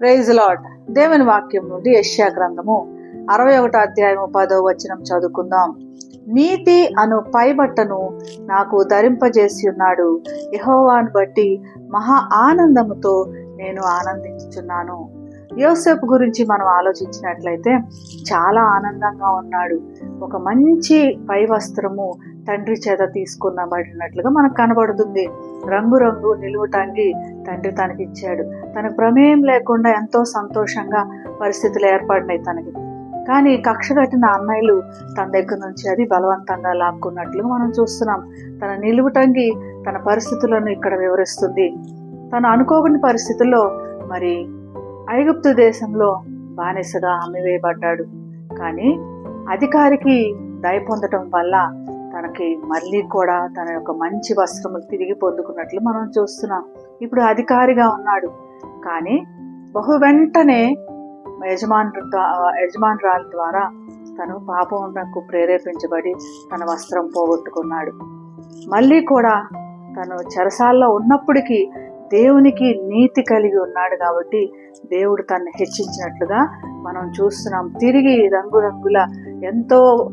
Praise lord దేవుని వాక్యం నుండి యష్యా గ్రంథము అరవై ఒకటో అధ్యాయము పదో వచనం చదువుకుందాం. నీతి అను పైబట్టను నాకు ధరింపజేసి ఉన్నాడు. యహోవాను బట్టి మహా ఆనందముతో నేను ఆనందించుచున్నాను. యోసేపు గురించి మనం ఆలోచించినట్లయితే చాలా ఆనందంగా ఉన్నాడు. ఒక మంచి పై వస్త్రము తండ్రి చేత తీసుకున్నబడినట్లుగా మనకు కనబడుతుంది. రంగురంగు నిలువుటంగి తండ్రి తనకి ఇచ్చాడు తనకు ప్రమేయం లేకుండా ఎంతో సంతోషంగా పరిస్థితులు ఏర్పడినాయి తనకి. కానీ కక్ష కట్టిన అన్నయ్యలు తన దగ్గర నుంచి అది బలవంతంగా లాక్కున్నట్లు మనం చూస్తున్నాం. తన నిలువుటంగి తన పరిస్థితులను ఇక్కడ వివరిస్తుంది. తను అనుకోకుని పరిస్థితుల్లో మరి ఐగుప్తు దేశంలో బానిసగా అమ్మివేయబడ్డాడు. కానీ అధికారికి దయ పొందటం వల్ల తనకి మళ్ళీ కూడా తన యొక్క మంచి వస్త్రములు తిరిగి పొందుకున్నట్లు మనం చూస్తున్నాం. ఇప్పుడు అధికారిగా ఉన్నాడు. కానీ బహు వెంటనే యజమాను యజమానురాల ద్వారా తను పాపమునకు ప్రేరేపించబడి తన వస్త్రం పోగొట్టుకున్నాడు. మళ్ళీ కూడా తను చెరసాల్లో ఉన్నప్పటికీ దేవునికి నీతి కలిగి ఉన్నాడు కాబట్టి దేవుడు తను హెచ్చించినట్లుగా మనం చూస్తున్నాం. తిరిగి రంగురంగుల ఎంతో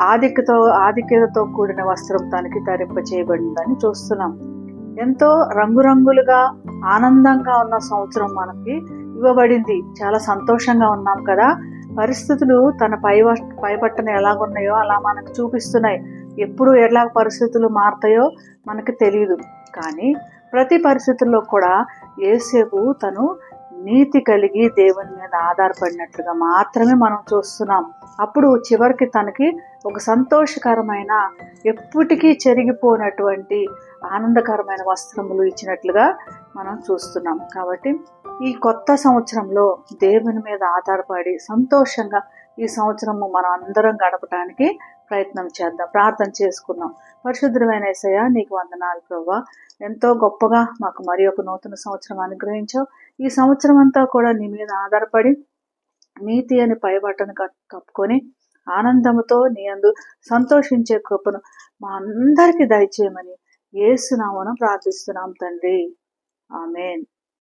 ఆధిక్యతో ఆధిక్యతతో కూడిన వస్త్రం తనకి ధరింప చేయబడిందని చూస్తున్నాం. ఎంతో రంగురంగులుగా ఆనందంగా ఉన్న సంవత్సరం మనకి ఇవ్వబడింది. చాలా సంతోషంగా ఉన్నాం కదా. పరిస్థితులు తన పై పైపట్టన ఎలాగున్నాయో అలా మనకు చూపిస్తున్నాయి. ఎప్పుడు ఎలా పరిస్థితులు మారుతాయో మనకు తెలియదు కానీ ప్రతి పరిస్థితుల్లో కూడా ఏసేపు తను నీతి కలిగి దేవుని మీద ఆధారపడినట్లుగా మాత్రమే మనం చూస్తున్నాం. అప్పుడు చివరికి తనకి ఒక సంతోషకరమైన ఎప్పటికీ చెరిగిపోనటువంటి ఆనందకరమైన వస్త్రములు ఇచ్చినట్లుగా మనం చూస్తున్నాం. కాబట్టి ఈ కొత్త సంవత్సరంలో దేవుని మీద ఆధారపడి సంతోషంగా ఈ సంవత్సరము మనం అందరం గడపడానికి ప్రయత్నం చేద్దాం ప్రార్థన చేసుకుందాం. పరిశుద్ధమైన ఏసయ్య నీకు వందనాలు ప్రభా ఎంతో గొప్పగా మాకు మరి ఒక నూతన సంవత్సరం అనుగ్రహించావు. ఈ సంవత్సరం అంతా కూడా నీ మీద ఆధారపడి నీతి అని పైబట్టను కప్పుకొని ఆనందముతో నీ అందు సంతోషించే కృపను మా అందరికీ దయచేయమని ఏసునామను ప్రార్థిస్తున్నాం తండ్రి. ఆమెన్.